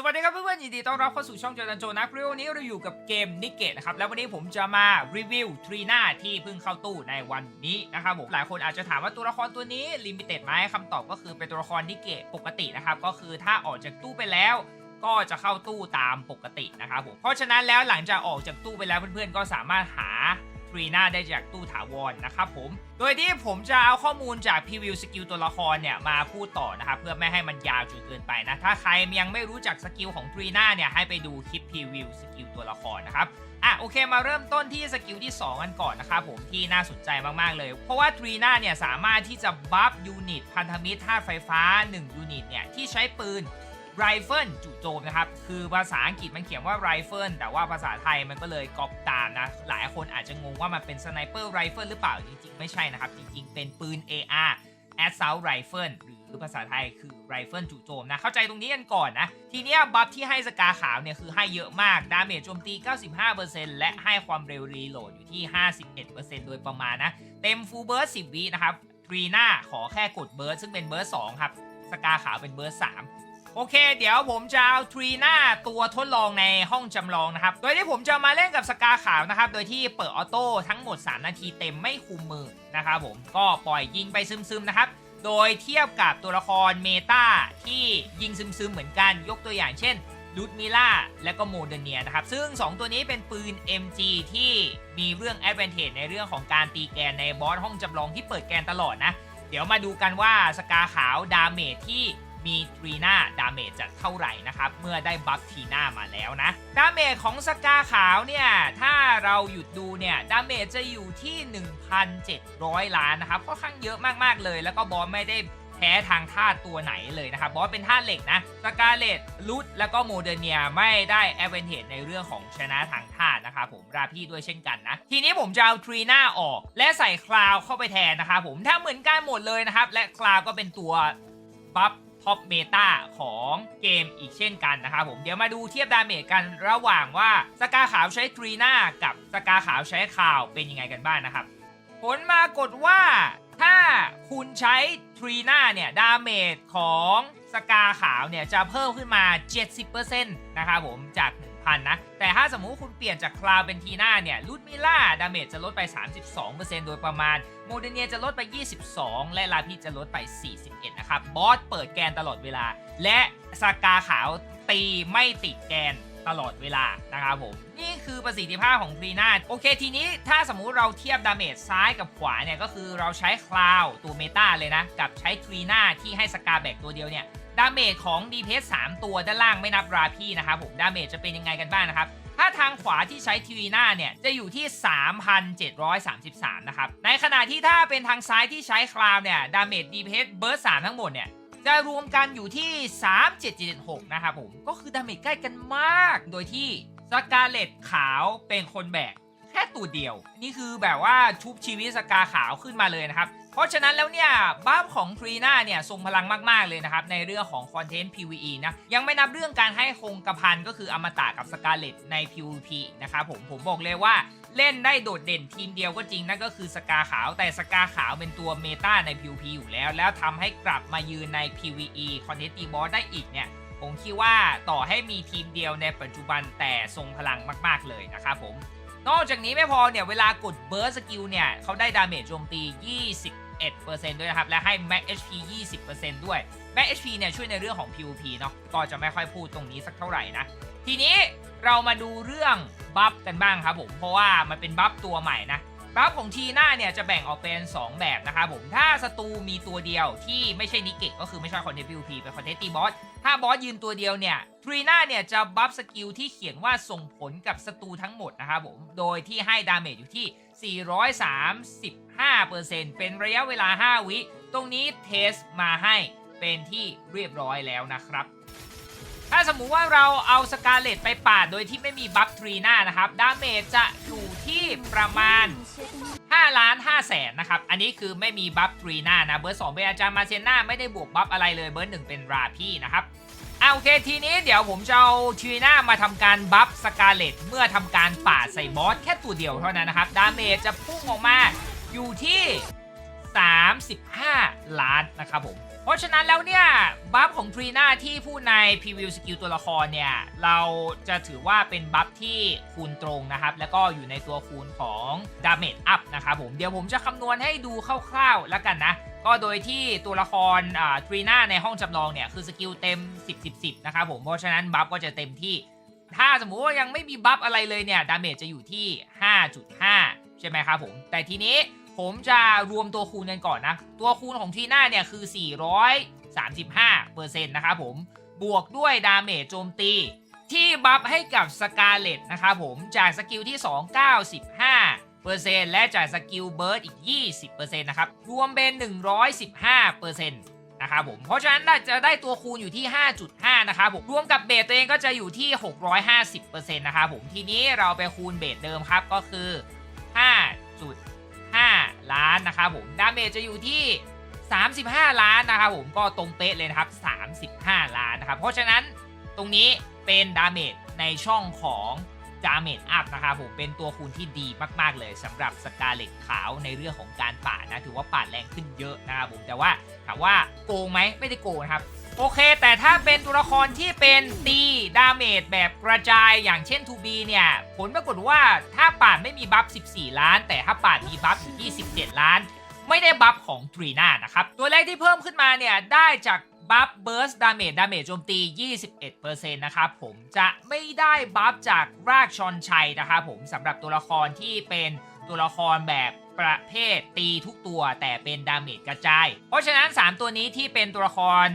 สวัสดีครับเพื่อนๆยินดีต้อนรับเข้าสู่ช่องจอร์แดนโจนะเราะวันนี้เราอยู่กับเกมนิกเกตนะครับ แล้ววันนี้ผมจะมารีวิวทรีน่าที่เพิ่งเข้าตู้ในวันนี้นะครับผมหลายคนอาจจะถามว่าตัวละครตัวนี้ลิมิเต็ดไหมคำตอบก็คือเป็นตัวละครนิกเกตปกตินะครับ ก็คือถ้าออกจากตู้ไปแล้ว ก็จะเข้าตู้ตามปกตินะครับผมเพราะฉะนั้นแล้วหลังจากออกจากตู้ไปแล้วเพื่อนๆก็สามารถหา ฟรีน่าได้จากตู้ถาวรนะครับผม โดยที่ผมจะเอาข้อมูลจากพรีวิวสกิลตัวละครเนี่ยมาพูดต่อนะครับเพื่อไม่ให้มันยาวจนเกินไปนะ ถ้าใครยังไม่รู้จักสกิลของทรีน่าเนี่ยให้ไปดูคลิปพรีวิวสกิลตัวละครนะครับอะโอเคมาเริ่มต้นที่สกิลที่ 2 กันก่อนนะครับผมที่น่าสนใจมาก ๆ เลย เพราะว่าทรีน่าเนี่ยสามารถที่จะบัฟยูนิตพันธมิตรธาตุไฟฟ้า 1 ยูนิตเนี่ยที่ใช้ปืน ไรเฟิลจู่โจมนะครับ คือภาษาอังกฤษมันเขียนว่าไรเฟิลแต่ว่าภาษาไทยมันก็เลยก๊อปตามนะ หลายคนอาจจะงงว่ามันเป็นสไนเปอร์ไรเฟิลหรือเปล่า จริงๆ ไม่ใช่นะครับ จริงๆ เป็นปืน AR Assault Rifle หรือภาษาไทยคือไรเฟิลจู่โจมนะ เข้าใจตรงนี้กันก่อนนะ ทีนี้บัฟที่ให้สกาขาวเนี่ยคือให้เยอะมาก ดาเมจโจมตี 95%และให้ความเร็วรีโหลดอยู่ที่ 51%โดยประมาณนะ เต็มฟูลเบิร์ด10วินะครับทรีน่าขอแค่กดเบิร์ดซึ่งเป็นเบิร์ด2ครับสกาขาวเป็นเบิร์3 โอเค เดี๋ยวผมจะเอาทรีน่าตัวทดลองในห้องจำลองนะครับ โดยที่ผมจะมาเล่นกับสกาขาวนะครับ โดยที่เปิดออโต้ทั้งหมด 3 นาทีเต็มไม่คุมมือนะครับผมก็ปล่อยยิงไปซึมๆนะครับ โดยเทียบกับตัวละครเมตาที่ยิงซึมๆเหมือนกันยกตัวอย่างเช่นลูดมิล่าและก็โมเดเนียนะครับ ซึ่ง 2 ตัวนี้เป็นปืน MG ที่มีเรื่อง a d v a n t a g e ในเรื่องของการตีแกนในบอสห้องจำลองที่เปิดแกนตลอดนะ เดี๋ยวมาดูกันว่าสกาขาวดาเมจที่ มีทรีน่าดาเมจจะเท่าไหร่นะครับ เมื่อได้บัฟทีน่ามาแล้วนะ ดาเมจของสกาขาวเนี่ย ถ้าเราหยุดดูเนี่ย ดาเมจจะอยู่ที่ 1,700 ล้านนะครับค่อนข้างเยอะมาก ๆ เลย แล้วก็บอสไม่ได้แพ้ทางธาตุตัวไหนเลยนะครับ บอสเป็นธาตุเหล็กนะสกาเลตลุดแล้วก็โมเดเนียไม่ได้แอดเวนเทจในเรื่องของชนะทางธาตุนะครับผมราพี่ด้วยเช่นกันนะ ทีนี้ผมจะเอาทรีน่าออก และใส่คลาวเข้าไปแทนนะครับผมถ้าเหมือนกันหมดเลยนะครับ และคลาวก็เป็นตัวบัฟ ท็อปเมตาของเกมอีกเช่นกันนะครับผมเดี๋ยวมาดูเทียบดาเมจกันระหว่างว่าสกาขาวใช้ทรีน่ากับสกาขาวใช้ข่าวเป็นยังไงกันบ้างนะครับ ผลมากฏว่าถ้าคุณใช้ทรีน่าเนี่ยดาเมจของสกาขาวเนี่ยจะเพิ่มขึ้นมา 70%นะครับผมจาก 1,000 นะ แต่ถ้าสมมุติคุณเปลี่ยนจากคลาวเป็นทีน่าเนี่ยลูดมิล่าดาเมจจะลดไป 32%โดยประมาณ โมเดเนียจะลดไป 22 และลาพิจะลดไป 41 นะครับ บอสเปิดแกนตลอดเวลา และสกาขาวตีไม่ติดแกนตลอดเวลานะครับผม นี่คือประสิทธิภาพของทีนาโอเคทีนี้ถ้าสมมุติเราเทียบดาเมจซ้ายกับขวาเนี่ย ก็คือเราใช้คลาวตัวเมตาเลยนะ กับใช้ทรีนาที่ให้สกาแบกตัวเดียวเนี่ย ดาเมจของ d p s 3ตัวด้านล่างไม่นับราพี่นะครับผมดาเมจจะเป็นยังไงกันบ้างนะครับถ้าทางขวาที่ใช้ทรีนาเนี่ย จะอยู่ที่ 3,733 นะครับ ในขณะที่ถ้าเป็นทางซ้ายที่ใช้คลาวเนี่ย ดาเมจ d p s เบิร์3ทั้งหมดเนี่ย จะรวมกันอยู่ที่ 3776 นะครับผม ก็คือดาเมจใกล้กันมาก โดยที่สกาเลตขาวเป็นคนแบก ตัวเดียว นี่คือแบบว่าชุบชีวิตสกาขาวขึ้นมาเลยนะครับ เพราะฉะนั้นแล้วเนี่ยบ้าของทรีน่าเนี่ยทรงพลังมาก ๆ เลยนะครับ ในเรื่องของคอนเทนต์ PVE นะ ยังไม่นับเรื่องการให้คงกระพันก็คืออมตะกับสกาเลตใน PVP นะครับผมผมบอกเลยว่าเล่นได้โดดเด่นทีมเดียวก็จริงนั่นก็คือสกาขาวแต่สกาขาวเป็นตัวเมตาใน PVP อยู่แล้ว แล้วทำให้กลับมายืนใน PVE คอนเทนต์ตีบอสได้อีกเนี่ยผมคิดว่าต่อให้มีทีมเดียวในปัจจุบันแต่ทรงพลังมาก ๆ เลยนะครับผม นอกจากนี้ไม่พอเนี่ย เวลากดเบิร์สกิลเนี่ยเขาได้ดาเมจโจมตี 21%ด้วยนะครับ และให้ Max HP 20%ด้วย Max HP เนี่ยช่วยในเรื่องของ PVP เนาะก็จะไม่ค่อยพูดตรงนี้สักเท่าไหร่นะ ทีนี้เรามาดูเรื่องบัฟกันบ้างครับผม เพราะว่ามันเป็นบัฟตัวใหม่นะ บัฟของทีน่าเนี่ยจะแบ่งออกเป็น 2 แบบนะครับผม ถ้าศัตรูมีตัวเดียวที่ไม่ใช่นิเกะก็คือไม่ใช่คอนเทนต์ PVP เป็นคอนเทนต์ตีบอส ถ้าบอสยืนตัวเดียวเนี่ยทรีน่าเนี่ยจะบัฟสกิลที่เขียนว่าส่งผลกับศัตรูทั้งหมดนะครับผม โดยที่ให้ดาเมจอยู่ที่ 435%เป็นระยะเวลา 5 วิ ตรงนี้เทสมาให้เป็นที่เรียบร้อยแล้วนะครับาสมมุติว่าเราเอาสกาเลตไปปาดโดยที่ไม่มีบัฟทรีน่านะครับดาเมจจะอยู่ที่ประมาณ 5 ล้าน5แสนนะครับ อันนี้คือไม่มีบัฟทรีน่านะเบอร์2เป็นอาจารย์มาเซน่าไม่ได้บวกบัฟอะไรเลยเบอร์1เป็นราพี่นะครับอะโอเคทีนี้เดี๋ยวผมจะเอาทรีน่ามาทำการบัฟสกาเลตเมื่อทำการปาดใส่บอสแค่ตัวเดียวเท่านั้นนะครับ ดาเมจจะพุ่งออกมาอยู่ที่ 35 ล้านนะครับผม ราะฉะนั้นแล้วเนี่ยบัฟของทรีน่าที่พูดในพรีวิวสกิลตัวละครเนี่ยเราจะถือว่าเป็นบัฟที่คูณตรงนะครับ แล้วก็อยู่ในตัวคูณของดาเมจอัพนะครับผมเดี๋ยวผมจะคำนวณให้ดูคร่าวๆแล้วกันนะ ก็โดยที่ตัวละครอ่าทรีน่าในห้องจำลองเนี่ยคือสกิลเต็ม 10 10 10นะครับผมเพราะฉะนั้นบัฟก็จะเต็มที่ ถ้าสมมุติว่ายังไม่มีบัฟอะไรเลยเนี่ยดาเมจจะอยู่ที่ 5.5 ใช่ไหมครับผมแต่ทีนี้ ผมจะรวมตัวคูณกันก่อนนะ ตัวคูณของทีน่าเนี่ยคือ 435%นต์นะครับผม บวกด้วยดาเมจโจมตี ที่บัฟให้กับสกาเลตนะครับผม จากสกิลที่ 2 95%และจากสกิลเบิร์ดอีก 20%นต์นะครับ รวมเป็น 115%นะครับผม เพราะฉะนั้นน่าจะได้ตัวคูณอยู่ที่ 5.5 นะครับผม รวมกับเบสตัวเองก็จะอยู่ที่ 650%นะครับผม ทีนี้เราไปคูณเบสเดิมครับก็คือ 5.5 ล้านนะครับผมดาเมจจะอยู่ที่ 35 ล้านนะครับผมก็ตรงเป๊ะเลยนะครับ 35 ล้านนะครับเพราะฉะนั้นตรงนี้เป็นดาเมจในช่องของดาเมจอัพนะครับผมเป็นตัวคูณที่ดีมาก ๆ เลยสำหรับสกาเลตขาวในเรื่องของการปาดนะ ถือว่าปาดแรงขึ้นเยอะนะครับผมแต่ว่าถามว่าโกงไหมไม่ได้โกงครับ โอเค แต่ถ้าเป็นตัวละครที่เป็นตีดาเมจแบบกระจายอย่างเช่น 2B เนี่ย ผลปรากฏว่าถ้าป่าดไม่มีบัฟ 14 ล้าน แต่ถ้าป่าดมีบัฟอยู่ที่17 ล้าน ไม่ได้บัฟของทรีน่านะครับ ตัวแรกที่เพิ่มขึ้นมาเนี่ย ได้จากบัฟเบิร์สดาเมจดาเมจโจมตี 21%นะครับผมจะไม่ได้บัฟจากรากชอนชัยนะครับผมสำหรับตัวละครที่เป็นตัวละครแบบ ประเภทตีทุกตัวแต่เป็นดาเมจกระจาย เพราะฉะนั้น 3 ตัวนี้ที่เป็นตัวละคร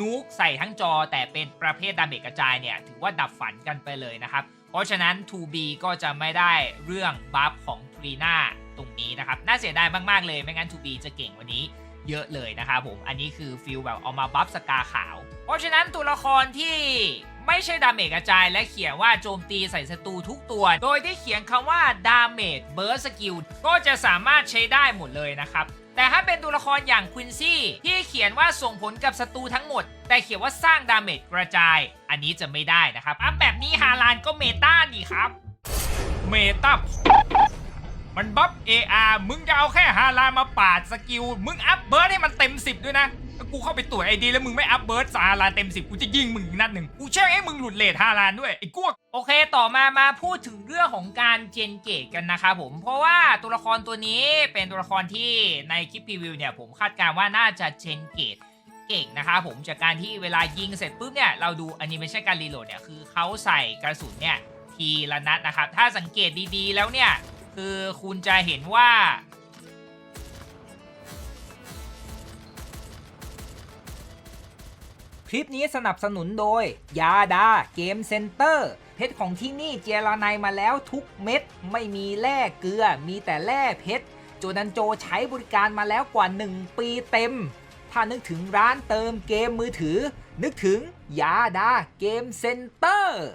นูกใส่ทั้งจอแต่เป็นประเภทดาเมจกระจายเนี่ย ถือว่าดับฝันกันไปเลยนะครับ เพราะฉะนั้น 2B ก็จะไม่ได้เรื่องบัฟของทรีน่าตรงนี้นะครับ น่าเสียดายมากๆเลยไม่งั้น 2B จะเก่งกวันนี้เยอะเลยนะครับผม อันนี้คือฟิลแบบเอามาบัฟสกาขาว เพราะฉะนั้นตัวละครที่ ไม่ใช่ดาเมจกระจาย และเขียนว่าโจมตีใส่ศัตรูทุกตัว โดยที่เขียนคำว่าดาเมจเบิร์สกิลก็จะสามารถใช้ได้หมดเลยนะครับแต่ถ้าเป็นตัวละครอย่างควินซี่ที่เขียนว่าส่งผลกับศัตรูทั้งหมด แต่เขียนว่าสร้างดาเมจกระจาย อันนี้จะไม่ได้นะครับอัพแบบนี้ฮาลานก็เมตานี่ครับ เมตามันบัฟ AR มึงจะเอาแค่ฮาลานมาปาดสกิล มึงอัพเบิร์ดให้มันเต็ม 10 ด้วยนะ ถ้ากูเข้าไปตรวจไอดีแล้วมึงไม่อัพเบิร์ดสาฮาลานเต็ม10กูจะยิงมึงอีกนัดหนึ่งกูแช่งให้มึงหลุดเลทฮาลานด้วยไอ้กวกโอเคต่อมามาพูดถึงเรื่องของการเจนเกตกันนะครับผม เพราะว่าตัวละครตัวนี้เป็นตัวละครที่ในคลิปพรีวิวเนี่ยผมคาดการณ์ว่าน่าจะเจนเกตเก่งนะครับผมจากการที่เวลายิงเสร็จปุ๊บเนี่ยเราดูอันนี้ไม่ใช่การรีโหลดเนี่ยคือเขาใส่กระสุนเนี่ยทีละนัดนะครับถ้าสังเกตดีๆแล้วเนี่ยคือคุณจะเห็นว่า คลิปนี้สนับสนุนโดย ยาดาเกมเซ็นเตอร์เพชรของที่นี่เจรไนมาแล้วทุกเม็ด ไม่มีแร่เกลือ มีแต่แร่เพชรโจนันโจใช้บริการมาแล้วกว่า 1 ปีเต็ม ถ้านึกถึงร้านเติมเกมมือถือ นึกถึงยาดาเกมเซ็นเตอร์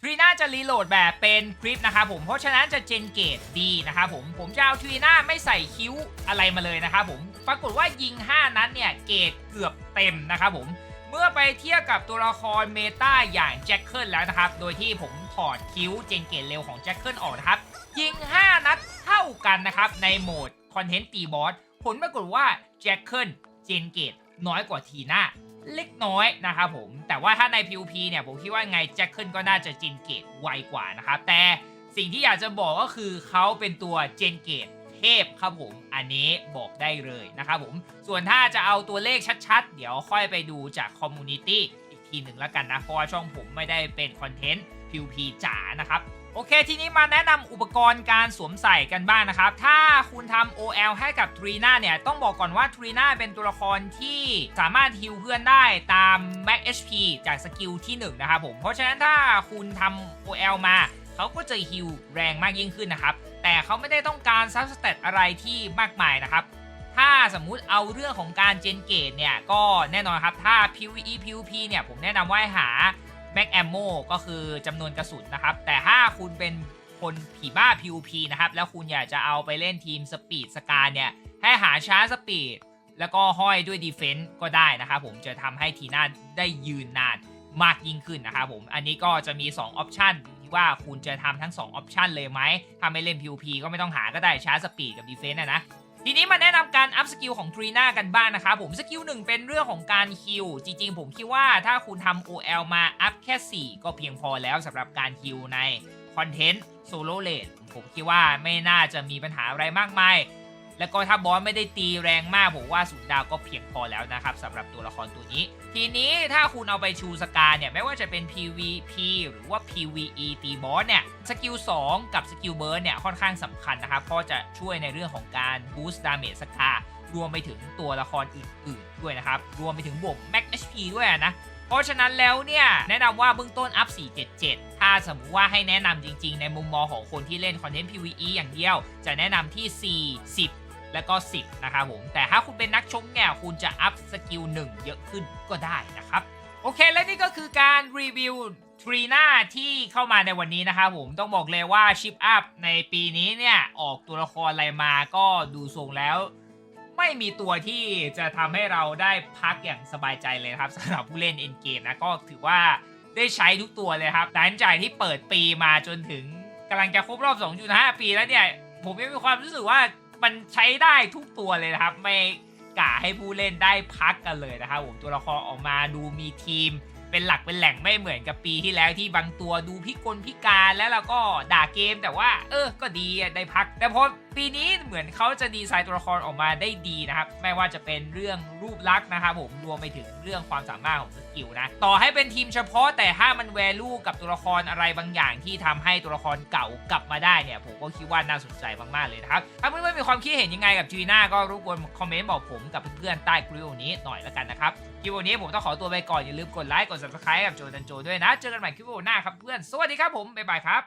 ทรีน่าจะรีโหลดแบบเป็นคลิปนะครับผม เพราะฉะนั้นจะเจนเกตดีนะครับผม ผมจะเอาทรีน่าไม่ใส่คิ้วอะไรมาเลยนะครับผม ปรากฏว่ายิง 5 นัดเนี่ยเกตเกือบเต็มนะครับผม เมื่อไปเทียบกับตัวละครเมตาอย่างแจ็คเกิลแล้วนะครับ โดยที่ผมถอดคิ้วเจนเกตเร็วของแจ็คเกิลออกนะครับ ยิง 5 นัดเท่ากันนะครับ ในโหมดคอนเทนต์ตีบอส ผลปรากฏว่าแจ็คเกิลเจนเกตน้อยกว่าทีน่าเล็กน้อยนะครับผม แต่ว่าถ้าใน PVP เนี่ยผมคิดว่าไงแจ็คเกิลก็น่าจะเจนเกตไวกว่านะครับ แต่สิ่งที่อยากจะบอกก็คือเขาเป็นตัวเจนเกต เทพครับผม อันนี้บอกได้เลยนะครับผม ส่วนถ้าจะเอาตัวเลขชัดๆ เดี๋ยวค่อยไปดูจากคอมมูนิตี้อีกทีหนึ่งแล้วกันนะ เพราะว่าช่องผมไม่ได้เป็นคอนเทนต์ PVP จ๋านะครับโอเค ทีนี้มาแนะนำอุปกรณ์การสวมใส่กันบ้างนะครับ ถ้าคุณทำ OL ให้กับทรีน่าเนี่ย ต้องบอกก่อนว่าทรีน่าเป็นตัวละครที่สามารถฮิลเพื่อนได้ตาม Max HP จากสกิลที่ 1 นะครับผม เพราะฉะนั้นถ้าคุณทำ OL มา เขาก็จะฮิลแรงมากยิ่งขึ้นนะครับ แต่เขาไม่ได้ต้องการซับสเตตอะไรที่มากมายนะครับ ถ้าสมมุติเอาเรื่องของการเจนเกตเนี่ย ก็แน่นอนครับ ถ้า PVE PVP เนี่ย ผมแนะนำว่าหา Mac Ammo ก็คือจำนวนกระสุนนะครับ แต่ถ้าคุณเป็นคนผีบ้า PVP นะครับ แล้วคุณอยากจะเอาไปเล่นทีมสปีดสกาเนี่ย ให้หาช้าสปีดแล้วก็ห้อยด้วยดีเฟนต์ก็ได้นะครับผมจะทำให้ทีน่าได้ยืนนานมากยิ่งขึ้นนะครับผม อันนี้ก็จะมี2ออปชันอยู่ที่ ว่าคุณจะทำทั้ง 2 ออปชันเลยไหมถ้าไม่เล่น PVP ก็ไม่ต้องหาก็ได้ชาร์จสปีดกับดีเฟนต์นะทีนี้มาแนะนำการอัพสกิลของทรีน่ากันบ้างนะครับผมสกิลหนึ่งเป็นเรื่องของการฮิลจริงๆ ผมคิดว่าถ้าคุณทำ OL มาอัพแค่ 4 ก็เพียงพอแล้วสำหรับการฮิลในคอนเทนต์โซโล่เลดผมคิดว่าไม่น่าจะมีปัญหาอะไรมากมาย แล้วก็ถ้าบอสไม่ได้ตีแรงมากผมว่าศูนย์ดาวก็เพียงพอแล้วนะครับสำหรับตัวละครตัวนี้ ทีนี้ถ้าคุณเอาไปชูสกาเนี่ยไม่ว่าจะเป็น PVP หรือว่า PVE ตีบอสเนี่ยสกิล2กับสกิลเบิร์นเนี่ยค่อนข้างสำคัญนะครับเพราะจะช่วยในเรื่องของการบูสต์ดาเมจสการวมไปถึงตัวละครอื่น ๆ ด้วยนะครับ รวมไปถึงบวก Max HP ด้วยนะ เพราะฉะนั้นแล้วเนี่ยแนะนำว่าเบื้องต้นอัพ 477 ถ้าสมมุติว่าให้แนะนำจริง ๆ ในมุมมองของคนที่เล่นคอนเทนต์ PVE อย่างเดียว จะแนะนำที่ 4 10 แล้วก็ 10 นะครับผม แต่ถ้าคุณเป็นนักชกแง่คุณจะอัพสกิล1 เยอะขึ้นก็ได้นะครับ โอเค และนี่ก็คือการรีวิวทรีน่าที่เข้ามาในวันนี้นะครับผมต้องบอกเลยว่าชิปอัพในปีนี้เนี่ย ออกตัวละครอะไรมาก็ดูทรงแล้ว ไม่มีตัวที่จะทำให้เราได้พักอย่างสบายใจเลยครับสำหรับผู้เล่นเอ็นเกมนะก็ถือว่าได้ใช้ทุกตัวเลยครับหลังจากที่เปิดปีมาจนถึงกำลังจะครบรอบ 2.5 ปีแล้วเนี่ย ผมยังมีความรู้สึกว่า มันใช้ได้ทุกตัวเลยนะครับ ไม่กะให้ผู้เล่นได้พักกันเลยนะครับผมตัวละครออกมาดูมีทีม เป็นหลักเป็นแหล่งไม่เหมือนกับปีที่แล้วที่บางตัวดูพิกลพิการแล้วเราก็ด่าเกมแต่ว่า เออก็ดีได้พักแต่พอปีนี้เหมือนเขาจะดีไซน์ตัวละครออกมาได้ดีนะครับ ไม่ว่าจะเป็นเรื่องรูปลักษณ์นะครับผมรวมไปถึงเรื่องความสามารถของสกิลนะ ต่อให้เป็นทีมเฉพาะแต่ถ้ามันแวลูกับตัวละครอะไรบางอย่างที่ทำให้ตัวละครเก่ากลับมาได้เนี่ย ผมก็คิดว่าน่าสนใจมากๆเลยนะครับ ถ้าเพื่อนๆมีความคิดเห็นยังไงกับจีน่าก็รบกวนคอมเมนต์บอกผมกับเพื่อนๆใต้คลิปนี้หน่อยละกันนะครับคลิปวันนี้ผมต้องขอตัวไปก่อนอย่าลืมกดไลค์กด subscribe กับโจดันโจด้วยนะ เจอกันใหม่คลิปวันหน้าครับเพื่อนสวัสดีครับผมบ๊ายบายครับ